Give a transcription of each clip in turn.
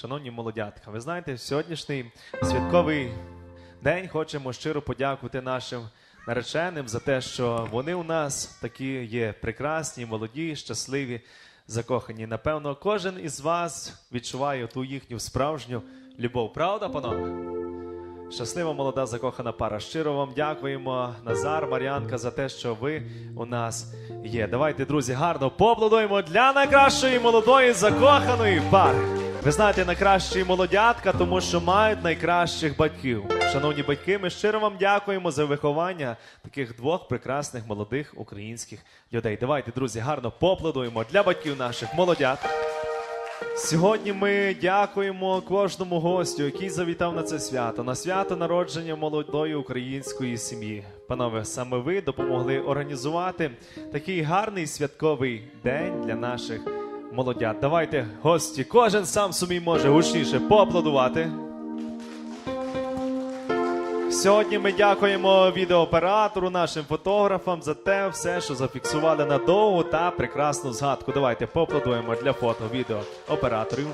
Шановні молодятка, ви знаєте, сьогоднішній святковий день хочемо щиро подякувати нашим нареченим за те, що вони у нас такі є прекрасні, молоді, щасливі, закохані. Напевно, кожен із вас відчуває ту їхню справжню любов. Правда, панове? Щаслива молода закохана пара. Щиро вам дякуємо, Назар, Мар'янка, за те, що ви у нас є. Давайте, друзі, гарно поаплодуємо для найкращої молодої закоханої пари. Ви знаєте, найкращі молодятка, тому що мають найкращих батьків. Шановні батьки, ми щиро вам дякуємо за виховання таких двох прекрасних молодих українських людей. Давайте, друзі, гарно поаплодуємо для батьків наших молодят. Сьогодні ми дякуємо кожному гостю, який завітав на це свято, на свято народження молодої української сім'ї. Панове, саме ви допомогли організувати такий гарний святковий день для наших молодят. Давайте, гості, кожен сам собі може гучніше поаплодувати. Сьогодні ми дякуємо відеооператору, нашим фотографам за те все, що зафіксували на довгу та прекрасну згадку. Давайте поаплодуємо для фото, відео операторів.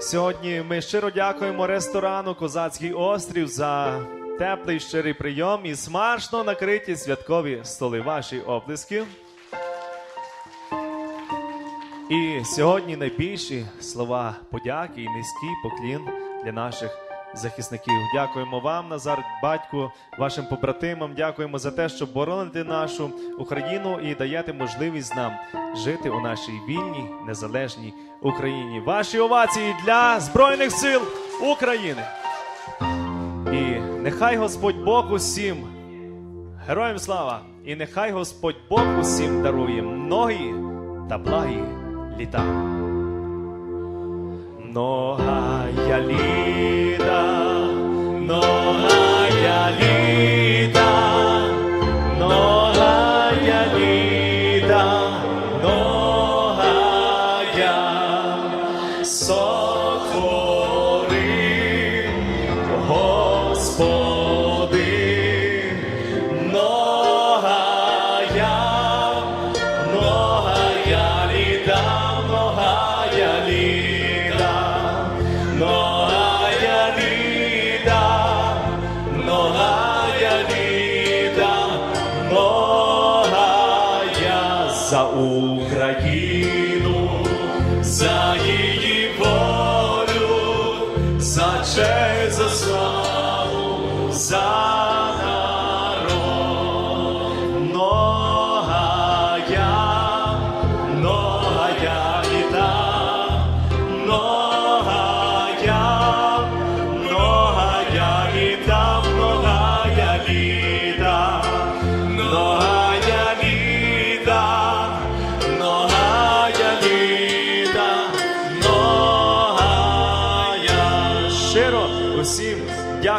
Сьогодні ми щиро дякуємо ресторану Козацький острів за теплий щирий прийом і смачно накриті святкові столи. Ваші оплески. І сьогодні найбільші слова подяки і низький поклін для наших захисників. Дякуємо вам, Назар, батьку, вашим побратимам. Дякуємо за те, що бороните нашу Україну і даєте можливість нам жити у нашій вільній незалежній Україні. Ваші овації для Збройних сил України. І нехай Господь Бог усім, героям слава! І нехай Господь Бог усім дарує многі та благі літа. Многая літа, многая літа, я літа, многая за Україну, за її волю, за честь, за славу, за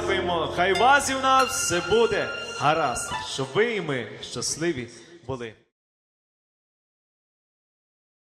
дякуємо. Хай вас і в нас все буде гаразд, щоб ви і ми щасливі були.